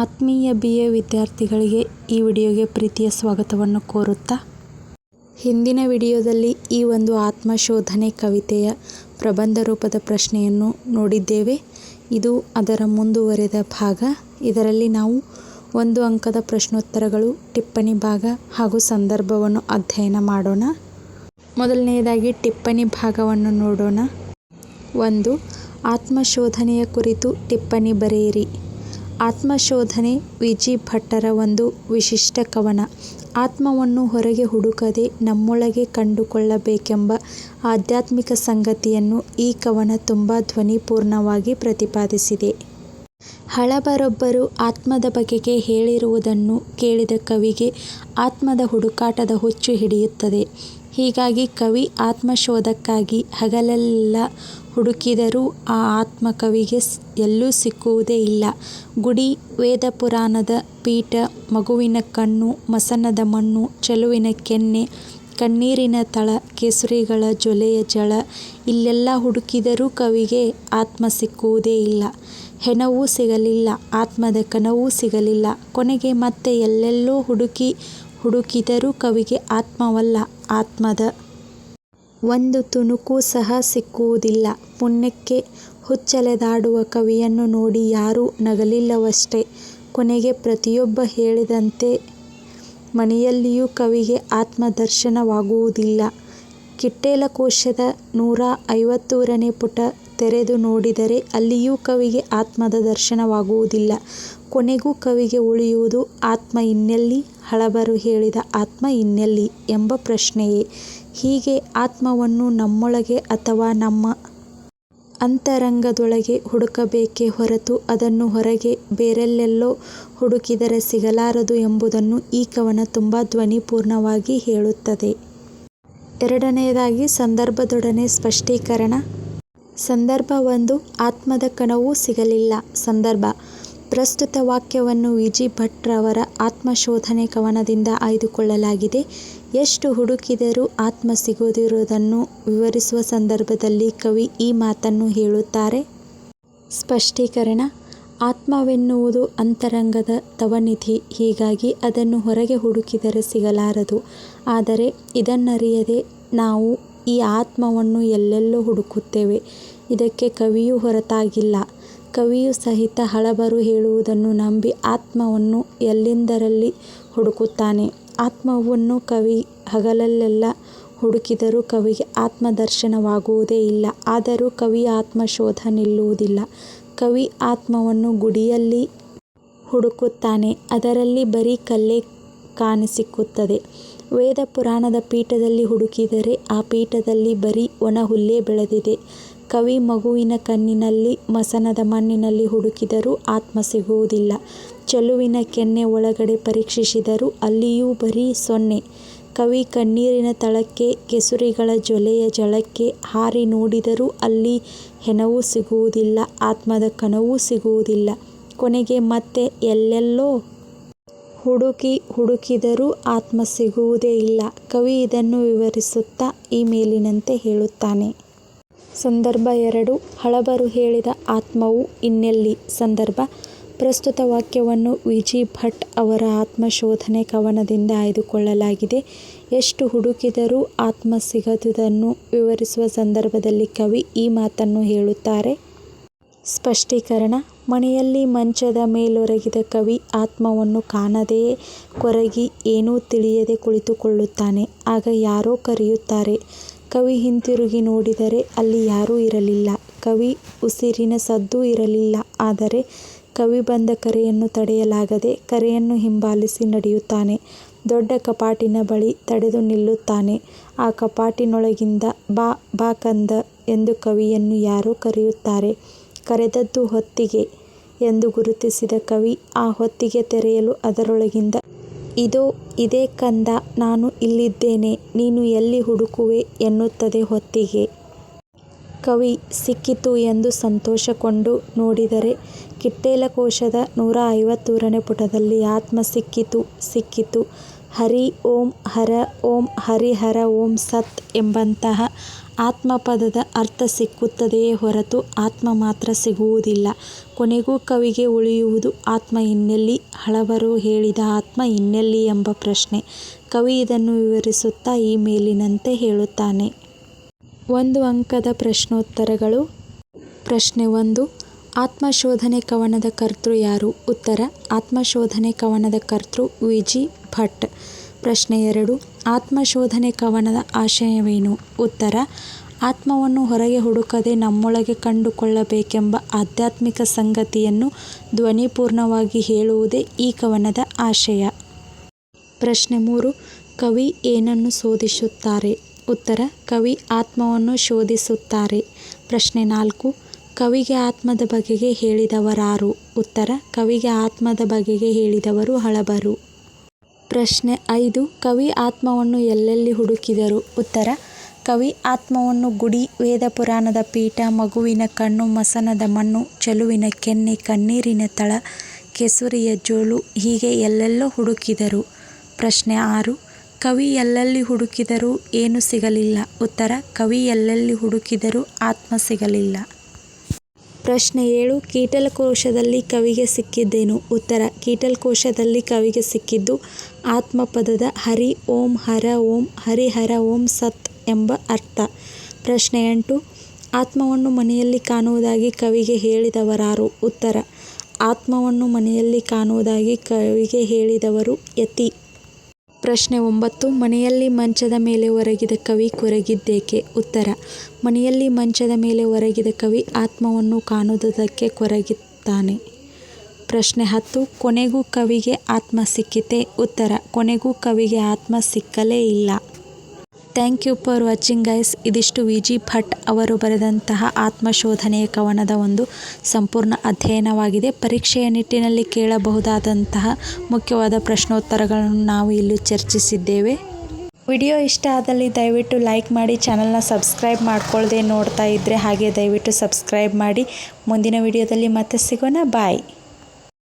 ಆತ್ಮೀಯ B A ವಿದ್ಯಾರ್ಥಿಗಳಿಗೆ ಈ ವಿಡಿಯೋಗೆ ಪ್ರೀತಿಯ ಸ್ವಾಗತವನ್ನು ಕೋರುತ್ತಾ. ಹಿಂದಿನ ವಿಡಿಯೋದಲ್ಲಿ ಈ ಒಂದು ಆತ್ಮಶೋಧನೆ ಕವಿತೆಯ ಪ್ರಬಂಧ ರೂಪದ ಪ್ರಶ್ನೆಯನ್ನು ನೋಡಿದ್ದೇವೆ. ಇದು ಅದರ ಮುಂದುವರೆದ ಭಾಗ. ಇದರಲ್ಲಿ ನಾವು ಒಂದು ಅಂಕದ ಪ್ರಶ್ನೋತ್ತರಗಳು, ಟಿಪ್ಪಣಿ ಭಾಗ ಹಾಗೂ ಸಂದರ್ಭವನ್ನು ಅಧ್ಯಯನ ಮಾಡೋಣ. ಮೊದಲನೆಯದಾಗಿ ಟಿಪ್ಪಣಿ ಭಾಗವನ್ನು ನೋಡೋಣ. ಒಂದು, ಆತ್ಮಶೋಧನೆಯ ಕುರಿತು ಟಿಪ್ಪಣಿ ಬರೆಯಿರಿ. ಆತ್ಮಶೋಧನೆ ವಿಜಿ ಭಟ್ಟರ ಒಂದು ವಿಶಿಷ್ಟ ಕವನ. ಆತ್ಮವನ್ನು ಹೊರಗೆ ಹುಡುಕದೆ ನಮ್ಮೊಳಗೆ ಕಂಡುಕೊಳ್ಳಬೇಕೆಂಬ ಆಧ್ಯಾತ್ಮಿಕ ಸಂಗತಿಯನ್ನು ಈ ಕವನ ತುಂಬ ಧ್ವನಿಪೂರ್ಣವಾಗಿ ಪ್ರತಿಪಾದಿಸಿದೆ. ಹಳಬರೊಬ್ಬರು ಆತ್ಮದ ಬಗೆಗೆ ಹೇಳಿರುವುದನ್ನು ಕೇಳಿದ ಕವಿಗೆ ಆತ್ಮದ ಹುಡುಕಾಟದ ಹುಚ್ಚು ಹಿಡಿಯುತ್ತದೆ. ಹೀಗಾಗಿ ಕವಿ ಆತ್ಮಶೋಧಕ್ಕಾಗಿ ಹಗಲೆಲ್ಲ ಹುಡುಕಿದರೂ ಆ ಆತ್ಮ ಕವಿಗೆ ಎಲ್ಲೂ ಸಿಕ್ಕುವುದೇ ಇಲ್ಲ. ಗುಡಿ ವೇದ ಪುರಾಣದ ಪೀಠ, ಮಗುವಿನ ಕಣ್ಣು, ಮಸನದ ಮಣ್ಣು, ಚೆಲುವಿನ ಕೆನ್ನೆ ಕಣ್ಣೀರಿನ ತಳ, ಕೇಸರಿಗಳ ಜೊಲೆಯ ಜಳ, ಇಲ್ಲೆಲ್ಲ ಹುಡುಕಿದರೂ ಕವಿಗೆ ಆತ್ಮ ಸಿಕ್ಕುವುದೇ ಇಲ್ಲ. ಹೆಣವೂ ಸಿಗಲಿಲ್ಲ, ಆತ್ಮದ ಕನವೂ ಸಿಗಲಿಲ್ಲ. ಕೊನೆಗೆ ಮತ್ತೆ ಎಲ್ಲೆಲ್ಲೋ ಹುಡುಕಿ ಹುಡುಕಿದರೂ ಕವಿಗೆ ಆತ್ಮವಲ್ಲ, ಆತ್ಮದ ಒಂದು ತುಣುಕು ಸಹ ಸಿಕ್ಕುವುದಿಲ್ಲ. ಪುಣ್ಯಕ್ಕೆ ಹುಚ್ಚಲೆದಾಡುವ ಕವಿಯನ್ನು ನೋಡಿ ಯಾರೂ ನಗಲಿಲ್ಲವಷ್ಟೇ. ಕೊನೆಗೆ ಪ್ರತಿಯೊಬ್ಬ ಹೇಳಿದಂತೆ ಮನೆಯಲ್ಲಿಯೂ ಕವಿಗೆ ಆತ್ಮದರ್ಶನವಾಗುವುದಿಲ್ಲ. ಕಿಟ್ಟೇಲಕೋಶದ ನೂರ ಐವತ್ತೂರನೇ ಪುಟ ತೆರೆದು ನೋಡಿದರೆ ಅಲ್ಲಿಯೂ ಕವಿಗೆ ಆತ್ಮದ ದರ್ಶನವಾಗುವುದಿಲ್ಲ ಕೊನೆಗೂ ಕವಿಗೆ ಉಳಿಯುವುದು ಆತ್ಮ ಇನ್ನೆಲ್ಲಿ? ಹಳಬರು ಹೇಳಿದ ಆತ್ಮ ಇನ್ನೆಲ್ಲಿ? ಎಂಬ ಪ್ರಶ್ನೆಯೇ. ಹೀಗೆ ಆತ್ಮವನ್ನು ನಮ್ಮೊಳಗೆ ಅಥವಾ ನಮ್ಮ ಅಂತರಂಗದೊಳಗೆ ಹುಡುಕಬೇಕೇ ಹೊರತು ಅದನ್ನು ಹೊರಗೆ ಬೇರೆಲ್ಲೆಲ್ಲೋ ಹುಡುಕಿದರೆ ಸಿಗಲಾರದು ಎಂಬುದನ್ನು ಈ ಕವನ ತುಂಬ ಧ್ವನಿಪೂರ್ಣವಾಗಿ ಹೇಳುತ್ತದೆ. ಎರಡನೆಯದಾಗಿ ಸಂದರ್ಭದೊಡನೆ ಸ್ಪಷ್ಟೀಕರಣ. ಸಂದರ್ಭ ಒಂದು, ಆತ್ಮದ ಕಣವೂ ಸಿಗಲಿಲ್ಲ. ಸಂದರ್ಭ, ಪ್ರಸ್ತುತ ವಾಕ್ಯವನ್ನು ವಿ. ಜಿ. ಭಟ್ರವರ ಆತ್ಮಶೋಧನೆ ಕವನದಿಂದ ಆಯ್ದುಕೊಳ್ಳಲಾಗಿದೆ. ಎಷ್ಟು ಹುಡುಕಿದರೂ ಆತ್ಮ ಸಿಗದಿರುವುದನ್ನು ವಿವರಿಸುವ ಸಂದರ್ಭದಲ್ಲಿ ಕವಿ ಈ ಮಾತನ್ನು ಹೇಳುತ್ತಾರೆ. ಸ್ಪಷ್ಟೀಕರಣ, ಆತ್ಮವೆನ್ನುವುದು ಅಂತರಂಗದ ತವನಿಧಿ, ಹೀಗಾಗಿ ಅದನ್ನು ಹೊರಗೆ ಹುಡುಕಿದರೆ ಸಿಗಲಾರದು. ಆದರೆ ಇದನ್ನರಿಯದೆ ನಾವು ಈ ಆತ್ಮವನ್ನು ಎಲ್ಲೆಲ್ಲೋ ಹುಡುಕುತ್ತೇವೆ. ಇದಕ್ಕೆ ಕವಿಯೂ ಹೊರತಾಗಿಲ್ಲ. ಕವಿಯು ಸಹಿತ ಹಳಬರು ಹೇಳುವುದನ್ನು ನಂಬಿ ಆತ್ಮವನ್ನು ಎಲ್ಲೆಂದರಲ್ಲಿ ಹುಡುಕುತ್ತಾನೆ? ಆತ್ಮವನ್ನು ಕವಿ ಹಗಲಲ್ಲೆಲ್ಲ ಹುಡುಕಿದರೂ ಕವಿಗೆ ಆತ್ಮದರ್ಶನವಾಗುವುದೇ ಇಲ್ಲ. ಆದರೂ ಕವಿಯ ಆತ್ಮಶೋಧ ನಿಲ್ಲುವುದಿಲ್ಲ. ಕವಿ ಆತ್ಮವನ್ನು ಗುಡಿಯಲ್ಲಿ ಹುಡುಕುತ್ತಾನೆ. ಅದರಲ್ಲಿ ಬರೀ ಕಲ್ಲೇ ಕಾಣಿಸಿಕ್ಕುತ್ತದೆ ವೇದ ಪುರಾಣದ ಪೀಠದಲ್ಲಿ ಹುಡುಕಿದರೆ ಆ ಪೀಠದಲ್ಲಿ ಬರೀ ಒಣಹುಲ್ಲೇ ಬೆಳೆದಿದೆ. ಕವಿ ಮಗುವಿನ ಕಣ್ಣಿನಲ್ಲಿ, ಮಸನದ ಮಣ್ಣಿನಲ್ಲಿ ಹುಡುಕಿದರೂ ಆತ್ಮ ಸಿಗುವುದಿಲ್ಲ. ಚೆಲುವಿನ ಕೆನ್ನೆ ಒಳಗಡೆ ಪರೀಕ್ಷಿಸಿದರೂ ಅಲ್ಲಿಯೂ ಬರೀ ಸೊನ್ನೆ. ಕವಿ ಕಣ್ಣೀರಿನ ತಳಕ್ಕೆ, ಕೆಸುರಿಗಳ ಜೊಲೆಯ ಜಳಕ್ಕೆ ಹಾರಿ ನೋಡಿದರೂ ಅಲ್ಲಿ ಹೆಣವೂ ಸಿಗುವುದಿಲ್ಲ, ಆತ್ಮದ ಕಣವೂ ಸಿಗುವುದಿಲ್ಲ. ಕೊನೆಗೆ ಮತ್ತೆ ಎಲ್ಲೆಲ್ಲೋ ಹುಡುಕಿ ಹುಡುಕಿದರೂ ಆತ್ಮ ಸಿಗುವುದೇ ಇಲ್ಲ. ಕವಿ ಇದನ್ನು ವಿವರಿಸುತ್ತಾ ಈ ಮೇಲಿನಂತೆ ಹೇಳುತ್ತಾನೆ. ಸಂದರ್ಭ ಎರಡು. ಹಳಬರು ಹೇಳಿದ ಆತ್ಮವು ಇನ್ನೆಲ್ಲಿ? ಸಂದರ್ಭ. ಪ್ರಸ್ತುತ ವಾಕ್ಯವನ್ನು ವಿ ಜಿ ಭಟ್ ಅವರ ಆತ್ಮಶೋಧನೆ ಕವನದಿಂದ ಆಯ್ದುಕೊಳ್ಳಲಾಗಿದೆ. ಎಷ್ಟು ಹುಡುಕಿದರೂ ಆತ್ಮ ಸಿಗದುದನ್ನು ವಿವರಿಸುವ ಸಂದರ್ಭದಲ್ಲಿ ಕವಿ ಈ ಮಾತನ್ನು ಹೇಳುತ್ತಾರೆ. ಸ್ಪಷ್ಟೀಕರಣ. ಮನೆಯಲ್ಲಿ ಮಂಚದ ಮೇಲೊರಗಿದ ಕವಿ ಆತ್ಮವನ್ನು ಕಾಣದೆಯೇ ಕೊರಗಿ ಏನೂ ತಿಳಿಯದೆ ಕುಳಿತುಕೊಳ್ಳುತ್ತಾನೆ. ಆಗ ಯಾರೋ ಕರೆಯುತ್ತಾರೆ ಕವಿ ಹಿಂತಿರುಗಿ ನೋಡಿದರೆ ಅಲ್ಲಿ ಯಾರೂ ಇರಲಿಲ್ಲ. ಕವಿ ಉಸಿರಿನ ಸದ್ದೂ ಇರಲಿಲ್ಲ. ಆದರೆ ಕವಿ ಬಂದ ಕರೆಯನ್ನು ತಡೆಯಲಾಗದೆ ಕರೆಯನ್ನು ಹಿಂಬಾಲಿಸಿ ನಡೆಯುತ್ತಾನೆ. ದೊಡ್ಡ ಕಪಾಟಿನ ಬಳಿ ತಡೆದು ನಿಲ್ಲುತ್ತಾನೆ. ಆ ಕಪಾಟಿನೊಳಗಿಂದ ಬಾ ಬಾ ಕಂದ ಎಂದು ಕವಿಯನ್ನು ಯಾರೋ ಕರೆಯುತ್ತಾರೆ. ಕರೆದದ್ದು ಹೊತ್ತಿಗೆ ಎಂದು ಗುರುತಿಸಿದ ಕವಿ ಆ ಹೊತ್ತಿಗೆ ತೆರೆಯಲು ಅದರೊಳಗಿಂದ ಇದೋ ಇದೇ ಕಂದ ನಾನು ಇಲ್ಲಿದ್ದೇನೆ, ನೀನು ಎಲ್ಲಿ ಹುಡುಕುವೆ ಎನ್ನುತ್ತದೆ ಹೊತ್ತಿಗೆ. ಕವಿ, ಸಿಕ್ಕಿತು ಎಂದು ಸಂತೋಷಕೊಂಡು ನೋಡಿದರೆ ಕಿಟ್ಟೇಲಕೋಶದ ನೂರ ಐವತ್ತೂರನೇ ಪುಟದಲ್ಲಿ ಆತ್ಮ ಸಿಕ್ಕಿತು ಸಿಕ್ಕಿತು. ಹರಿ ಓಂ ಹರ ಓಂ ಹರಿಹರ ಓಂ ಸತ್ ಎಂಬಂತಹ ಆತ್ಮಪದದ ಅರ್ಥ ಸಿಕ್ಕುತ್ತದೆಯೇ ಹೊರತು ಆತ್ಮ ಮಾತ್ರ ಸಿಗುವುದಿಲ್ಲ. ಕೊನೆಗೂ ಕವಿಗೆ ಉಳಿಯುವುದು ಆತ್ಮ ಇನ್ನೆಲ್ಲಿ? ಹಳಬರು ಹೇಳಿದ ಆತ್ಮ ಇನ್ನೆಲ್ಲಿ ಎಂಬ ಪ್ರಶ್ನೆ. ಕವಿ ಇದನ್ನು ವಿವರಿಸುತ್ತಾ ಈ ಮೇಲಿನಂತೆ ಹೇಳುತ್ತಾನೆ. ಒಂದು ಅಂಕದ ಪ್ರಶ್ನೋತ್ತರಗಳು. ಪ್ರಶ್ನೆ ಒಂದು, ಆತ್ಮಶೋಧನೆ ಕವನದ ಕರ್ತೃ ಯಾರು? ಉತ್ತರ, ಆತ್ಮಶೋಧನೆ ಕವನದ ಕರ್ತೃ ವಿ ಜಿ ಭಟ್. ಪ್ರಶ್ನೆ ಎರಡು, ಆತ್ಮಶೋಧನೆ ಕವನದ ಆಶಯವೇನು? ಉತ್ತರ, ಆತ್ಮವನ್ನು ಹೊರಗೆ ಹುಡುಕದೆ ನಮ್ಮೊಳಗೆ ಕಂಡುಕೊಳ್ಳಬೇಕೆಂಬ ಆಧ್ಯಾತ್ಮಿಕ ಸಂಗತಿಯನ್ನು ಧ್ವನಿಪೂರ್ಣವಾಗಿ ಹೇಳುವುದೇ ಈ ಕವನದ ಆಶಯ. ಪ್ರಶ್ನೆ ಮೂರು, ಕವಿ ಏನನ್ನು ಶೋಧಿಸುತ್ತಾರೆ? ಉತ್ತರ, ಕವಿ ಆತ್ಮವನ್ನು ಶೋಧಿಸುತ್ತಾರೆ. ಪ್ರಶ್ನೆ ನಾಲ್ಕು, ಕವಿಗೆ ಆತ್ಮದ ಬಗೆಗೆ ಹೇಳಿದವರಾರು? ಉತ್ತರ, ಕವಿಗೆ ಆತ್ಮದ ಬಗೆಗೆ ಹೇಳಿದವರು ಹಳಬರು. ಪ್ರಶ್ನೆ ಐದು, ಕವಿ ಆತ್ಮವನ್ನು ಎಲ್ಲೆಲ್ಲಿ ಹುಡುಕಿದರು? ಉತ್ತರ, ಕವಿ ಆತ್ಮವನ್ನು ಗುಡಿ, ವೇದ ಪುರಾಣದ ಪೀಠ, ಮಗುವಿನ ಕಣ್ಣು, ಮಸನದ ಮಣ್ಣು, ಚೆಲುವಿನ ಕೆನ್ನೆ, ಕಣ್ಣೀರಿನ ತಳ, ಕೆಸುರಿಯ ಜೋಳು, ಹೀಗೆ ಎಲ್ಲೆಲ್ಲೋ ಹುಡುಕಿದರು. ಪ್ರಶ್ನೆ ಆರು, ಕವಿ ಎಲ್ಲೆಲ್ಲಿ ಹುಡುಕಿದರೂ ಏನು ಸಿಗಲಿಲ್ಲ? ಉತ್ತರ, ಕವಿ ಎಲ್ಲೆಲ್ಲಿ ಹುಡುಕಿದರೂ ಆತ್ಮ ಸಿಗಲಿಲ್ಲ. ಪ್ರಶ್ನೆ ಏಳು, ಕೀಟಲಕೋಶದಲ್ಲಿ ಕವಿಗೆ ಸಿಕ್ಕಿದ್ದೇನು? ಉತ್ತರ, ಕೀಟಲಕೋಶದಲ್ಲಿ ಕವಿಗೆ ಸಿಕ್ಕಿದ್ದು ಆತ್ಮಪದದ ಹರಿ ಓಂ ಹರ ಓಂ ಹರಿಹರ ಓಂ ಸತ್ ಎಂಬ ಅರ್ಥ. ಪ್ರಶ್ನೆ ಎಂಟು, ಆತ್ಮವನ್ನು ಮನೆಯಲ್ಲಿ ಕಾಣುವುದಾಗಿ ಕವಿಗೆ ಹೇಳಿದವರಾರು? ಉತ್ತರ, ಆತ್ಮವನ್ನು ಮನೆಯಲ್ಲಿ ಕಾಣುವುದಾಗಿ ಕವಿಗೆ ಹೇಳಿದವರು ಯತಿ. ಪ್ರಶ್ನೆ ಒಂಬತ್ತು, ಮನೆಯಲ್ಲಿ ಮಂಚದ ಮೇಲೆ ಒರಗಿದ ಕವಿ ಕೊರಗಿದ್ದೇಕೆ? ಉತ್ತರ, ಮನೆಯಲ್ಲಿ ಮಂಚದ ಮೇಲೆ ಒರಗಿದ ಕವಿ ಆತ್ಮವನ್ನು ಕಾಣುವುದಕ್ಕೆ ಕೊರಗಿದ್ದಾನೆ. ಪ್ರಶ್ನೆ ಹತ್ತು, ಕೊನೆಗೂ ಕವಿಗೆ ಆತ್ಮ ಸಿಕ್ಕಿತೆ? ಉತ್ತರ, ಕೊನೆಗೂ ಕವಿಗೆ ಆತ್ಮ ಸಿಕ್ಕಲೇ ಇಲ್ಲ. Thank you for watching guys ಇದಿಷ್ಟು ವಿ ಜಿ ಭಟ್ ಅವರು ಬರೆದಂತಹ ಆತ್ಮಶೋಧನೆಯ ಕವನದ ಒಂದು ಸಂಪೂರ್ಣ ಅಧ್ಯಯನವಾಗಿದೆ. ಪರೀಕ್ಷೆಯ ನಿಟ್ಟಿನಲ್ಲಿ ಕೇಳಬಹುದಾದಂತಹ ಮುಖ್ಯವಾದ ಪ್ರಶ್ನೋತ್ತರಗಳನ್ನು ನಾವು ಇಲ್ಲಿ ಚರ್ಚಿಸಿದ್ದೇವೆ. ವಿಡಿಯೋ ಇಷ್ಟ ಆದಲ್ಲಿ ದಯವಿಟ್ಟು ಲೈಕ್ ಮಾಡಿ, ಚಾನಲ್ನ ಸಬ್ಸ್ಕ್ರೈಬ್ ಮಾಡ್ಕೊಳ್ಳದೆ ನೋಡ್ತಾ ಇದ್ದರೆ ಹಾಗೆ ದಯವಿಟ್ಟು ಸಬ್ಸ್ಕ್ರೈಬ್ ಮಾಡಿ. ಮುಂದಿನ ವಿಡಿಯೋದಲ್ಲಿ ಮತ್ತೆ ಸಿಗೋಣ. ಬಾಯ್